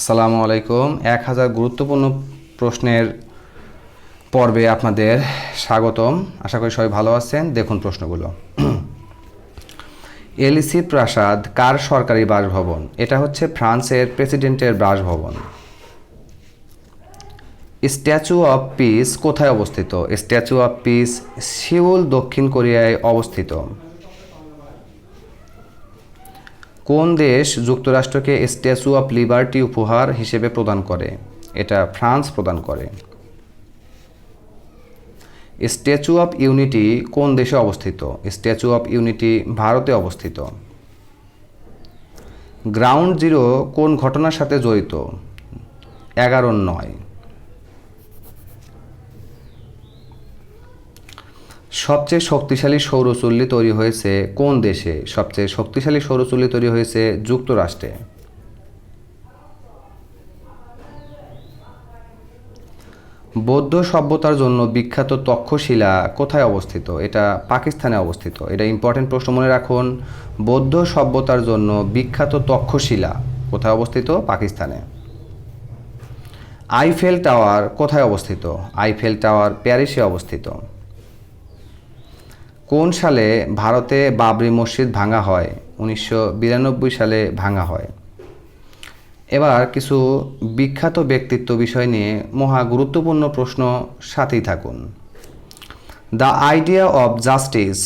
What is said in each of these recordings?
আসসালামু আলাইকুম। এক হাজার গুরুত্বপূর্ণ প্রশ্নের পর্বে আপনাদের স্বাগতম। আশা করি সবাই ভালো আছেন। দেখুন প্রশ্নগুলো। এলিসি প্রাসাদ কার সরকারি বাসভবন? এটা হচ্ছে ফ্রান্সের প্রেসিডেন্টের বাসভবন। স্ট্যাচু অফ পিস কোথায় অবস্থিত? স্ট্যাচু অফ পিস সিউল দক্ষিণ কোরিয়ায় অবস্থিত। কোন দেশ যুক্তরাষ্ট্রকে স্ট্যাচু অফ লিবার্টি উপহার হিসেবে প্রদান করে? এটা ফ্রান্স প্রদান করে। স্ট্যাচু অফ ইউনিটি কোন দেশে অবস্থিত? স্ট্যাচু অফ ইউনিটি ভারতে অবস্থিত। গ্রাউন্ড জিরো কোন ঘটনার সাথে জড়িত? এগারো নয়। সবচেয়ে শক্তিশালী সৌরচুল্লি তৈরি হয়েছে কোন দেশে? সবচেয়ে শক্তিশালী সৌরচুল্লি তৈরি হয়েছে যুক্তরাষ্ট্রে। বৌদ্ধ সভ্যতার জন্য বিখ্যাত তক্ষশিলা কোথায় অবস্থিত? এটা পাকিস্তানে অবস্থিত। এটা ইম্পর্টেন্ট প্রশ্ন মনে রাখুন। বৌদ্ধ সভ্যতার জন্য বিখ্যাত তক্ষশিলা কোথায় অবস্থিত? পাকিস্তানে। আইফেল টাওয়ার কোথায় অবস্থিত? আইফেল টাওয়ার প্যারিসে অবস্থিত। কোন সালে ভারতে বাবরি মসজিদ ভাঙা হয়? উনিশশো বিরানব্বই সালে ভাঙা হয়। এবার কিছু বিখ্যাত ব্যক্তিত্ব বিষয় নিয়ে মহা গুরুত্বপূর্ণ প্রশ্ন সাথেই থাকুন। দ্য আইডিয়া অব জাস্টিস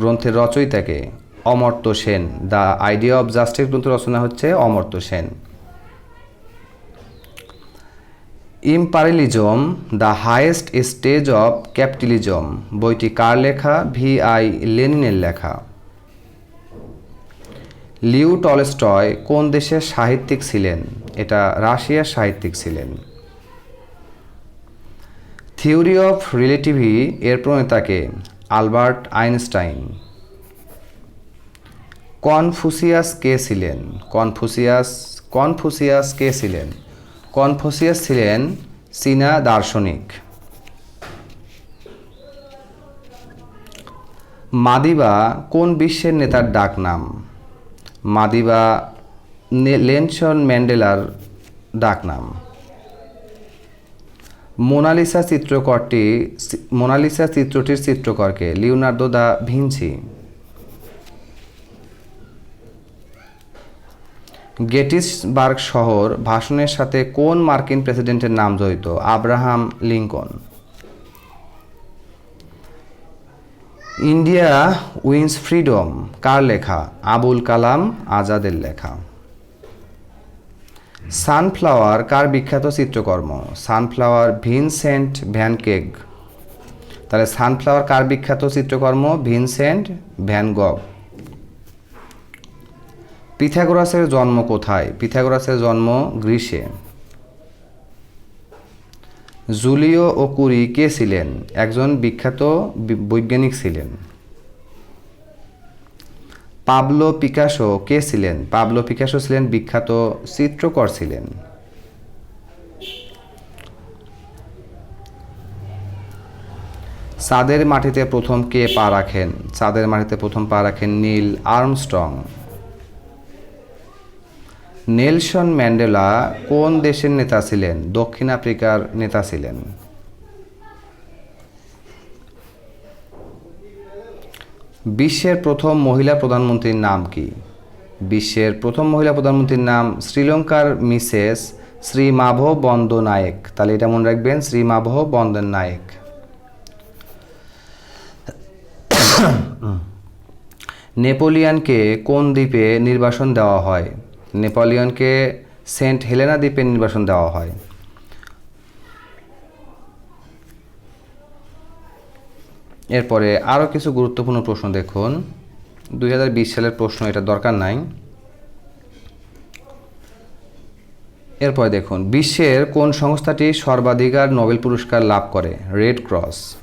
গ্রন্থের রচয়িতাকে Amartya Sen. The idea of justice গ্রন্থের রচনা হচ্ছে Amartya Sen. Imperialism, the highest stage of capitalism. বইটি কার লেখা? ভি আই লেনিনের লেখা। লিউ টলস্টয় কোন দেশের সাহিত্যিক ছিলেন? এটা রাশিয়ার সাহিত্যিক ছিলেন। থিওরি অফ রিলেটিভি এর প্রণেতাকে আলবার্ট আইনস্টাইন। কনফুসিয়াস কে ছিলেন? কনফুসিয়াস কনফুসিয়াস কে ছিলেন? কনফুসিয়াস ছিলেন চীনা দার্শনিক। মাদিবা কোন বিশ্বের নেতার ডাকনাম? মাদিবা নে- লেনসন ম্যান্ডেলার ডাকনাম। মোনালিসা চিত্রকরটি মোনালিসা চিত্রটির চিত্রকরকে লিওনার্দো দা ভিঞ্চি গেটিসবার্গ শহর ভাষণের সাথে কোন মার্কিন প্রেসিডেন্টের নাম জড়িত? Abraham Lincoln. India wins freedom, কার লেখা? আবুল কালাম আজাদের লেখা। সানফ্লাওয়ার, কার বিখ্যাত চিত্রকর্ম? Sunflower Vincent Van Gogh. তাহলে সানফ্লাওয়ার কার বিখ্যাত চিত্রকর্ম? Vincent Van Gogh. পিথাগোরাসের জন্ম কোথায়? পিথাগোরাসের জন্ম গ্রীসে। জুলিও ও কুরি কে ছিলেন? একজন বিখ্যাত বৈজ্ঞানিক ছিলেন। পাবলো পিকাসো কে ছিলেন? পাবলো পিকাসো ছিলেন বিখ্যাত চিত্রকর ছিলেন। চাঁদের মাটিতে প্রথম কে পা রাখেন? চাঁদের মাটিতে প্রথম পা রাখেন নীল আর্মস্ট্রং। নেলসন ম্যান্ডেলা কোন দেশের নেতা ছিলেন? দক্ষিণ আফ্রিকার নেতা ছিলেন। বিশ্বের প্রথম মহিলা প্রধানমন্ত্রীর নাম কি? বিশ্বের প্রথম মহিলা প্রধানমন্ত্রীর নাম শ্রীলঙ্কার মিসেস শ্রী বন্দ নায়েক তাহলে এটা মনে রাখবেন শ্রী মাভ বন্দন নায়েক নেপোলিয়নকে কোন দ্বীপে নির্বাসন দেওয়া হয়? নেপোলিয়নকে সেন্ট হেলেনা দ্বীপে নির্বাসন দেওয়া হয়। এরপরে আরও কিছু গুরুত্বপূর্ণ প্রশ্ন দেখুন। দু হাজার বিশ সালের প্রশ্ন, এটা দরকার নাই। এরপরে দেখুন, বিশ্বের কোন সংস্থাটি সর্বাধিকার নোবেল পুরস্কার লাভ করে? Red cross.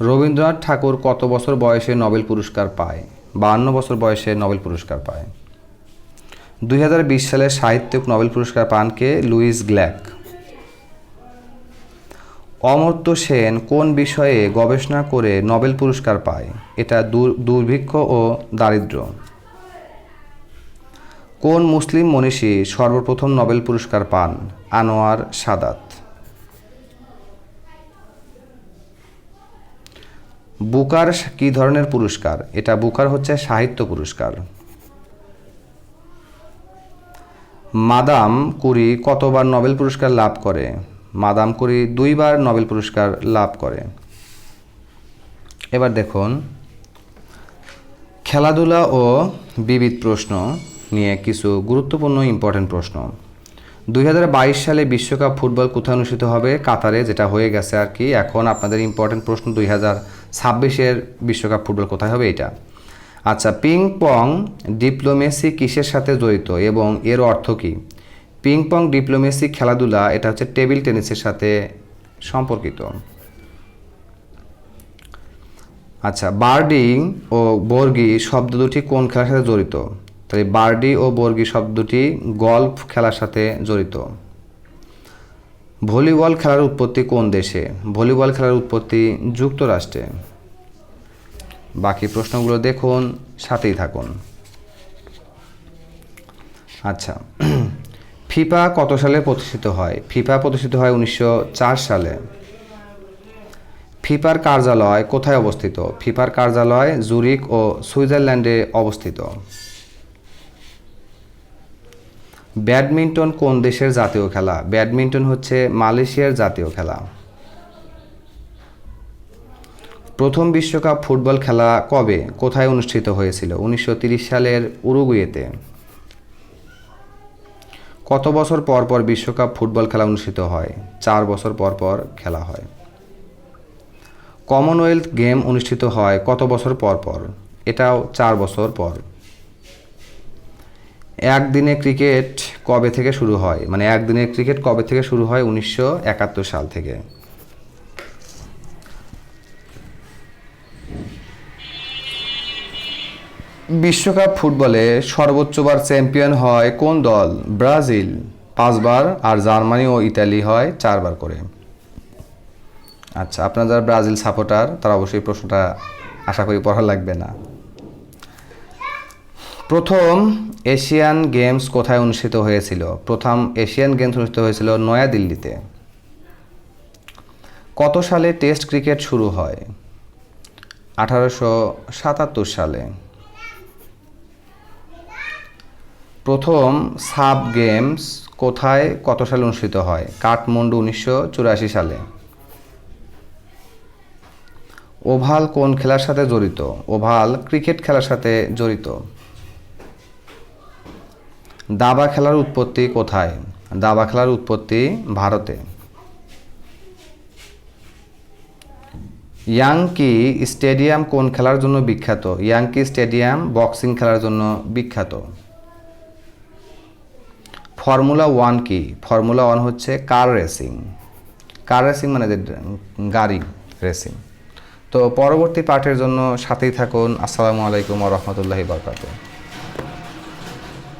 রবীন্দ্রনাথ ঠাকুর কত বছর বয়সে নোবেল পুরস্কার পায়? বাহান্ন বছর বয়সে নোবেল পুরস্কার পায়। দুই হাজার বিশ সালে সাহিত্যিক নোবেল পুরস্কার পান কে লুইস গ্ল্যাক। অমর্ত্য সেন কোন বিষয়ে গবেষণা করে নোবেল পুরস্কার পায়? এটা দুর- দুর্ভিক্ষ ও দারিদ্র্য। কোন মুসলিম মনীষী সর্বপ্রথম নোবেল পুরস্কার পান? আনোয়ার সাদাত। বুকার কি ধরনের পুরস্কার? এটা বুকার হচ্ছে সাহিত্য পুরস্কার। মাদাম কুরি কতবার নোবেল পুরস্কার লাভ করে? মাদাম কুরি দুইবার নোবেল পুরস্কার লাভ করে। এবার দেখুন। খেলাধুলা ও বিবিধ প্রশ্ন নিয়ে কিছু গুরুত্বপূর্ণ ইম্পর্টেন্ট প্রশ্ন। দুই হাজার বাইশ সালে বিশ্বকাপ ফুটবল কোথায় অনুষ্ঠিত হবে? কাতারে, যেটা হয়ে গেছে আর কি। এখন আপনাদের ইম্পর্টেন্ট প্রশ্ন দুই হাজার ছাব্বিশের বিশ্বকাপ ফুটবল কোথায় হবে? এটা আচ্ছা পিং পং ডিপ্লোমেসি কিসের সাথে জড়িত এবং এর অর্থ কী? পিং পং ডিপ্লোমেসি খেলাধুলা, এটা হচ্ছে টেবিল টেনিসের সাথে সম্পর্কিত। আচ্ছা বার্ডিং ও বর্গি শব্দ দুটি কোন খেলার সাথে জড়িত? তাহলে বার্ডি ও বর্গি শব্দ দুটি গল্ফ খেলার সাথে জড়িত। ভলিবল খেলার উৎপত্তি কোন দেশে? ভলিবল খেলার উৎপত্তি যুক্তরাষ্ট্রে। বাকি প্রশ্নগুলো দেখুন, সাথেই থাকুন। আচ্ছা ফিফা কত সালে প্রতিষ্ঠিত হয়? ফিফা প্রতিষ্ঠিত হয় উনিশশো চার সালে। ফিফার কার্যালয় কোথায় অবস্থিত? ফিফার কার্যালয় জুরিক ও সুইজারল্যান্ডে অবস্থিত। ব্যাডমিন্টন কোন দেশের জাতীয় খেলা? ব্যাডমিন্টন হচ্ছে মালয়েশিয়ার জাতীয় খেলা। প্রথম বিশ্বকাপ ফুটবল খেলা কবে, কোথায় অনুষ্ঠিত হয়েছিল? উনিশশো সালের উরুগুয়েতে। কত বছর পর পর বিশ্বকাপ ফুটবল খেলা অনুষ্ঠিত হয়? চার বছর পর পর খেলা হয়। কমনওয়েলথ গেম অনুষ্ঠিত হয় কত বছর পর পর? এটাও চার বছর পর। একদিনে ক্রিকেট কবে থেকে শুরু হয়? মানে একদিনের ক্রিকেট কবে থেকে শুরু হয়? উনিশশো একাত্তর সাল থেকে। বিশ্বকাপ ফুটবলে সর্বোচ্চবার চ্যাম্পিয়ন হয় কোন দল? ব্রাজিল। পাঁচবার আর জার্মানি ও ইতালি হয় চারবার করে। আচ্ছা আপনার যারা ব্রাজিল সাপোর্টার, তারা অবশ্যই প্রশ্নটা আশা করি পড়া লাগবে না। প্রথম এশিয়ান গেমস কোথায় অনুষ্ঠিত হয়েছিল? প্রথম এশিয়ান গেমস অনুষ্ঠিত হয়েছিল নয়াদিল্লিতে। কত সালে টেস্ট ক্রিকেট শুরু হয়? আঠারোশো সাতাত্তর সালে। প্রথম সাব গেমস কোথায়, কত সালে অনুষ্ঠিত হয়? কাঠমান্ডু উনিশশো চুরাশি সালে। ওভাল কোন খেলার সাথে জড়িত? ওভাল ক্রিকেট খেলার সাথে জড়িত। দাবা খেলার উৎপত্তি কোথায়? দাবা খেলার উৎপত্তি ভারতে। ইয়াংকি স্টেডিয়াম কোন খেলার জন্য বিখ্যাত? ইয়াংকি স্টেডিয়াম বক্সিং খেলার জন্য বিখ্যাত। ফর্মুলা ওয়ান কি? ফর্মুলা ওয়ান হচ্ছে কার রেসিং। কার রেসিং মানে যে গাড়ি রেসিং। তো পরবর্তী পাঠের জন্য সাথেই থাকুন। আসসালামু আলাইকুম রহমতুল্লাহি বরকাত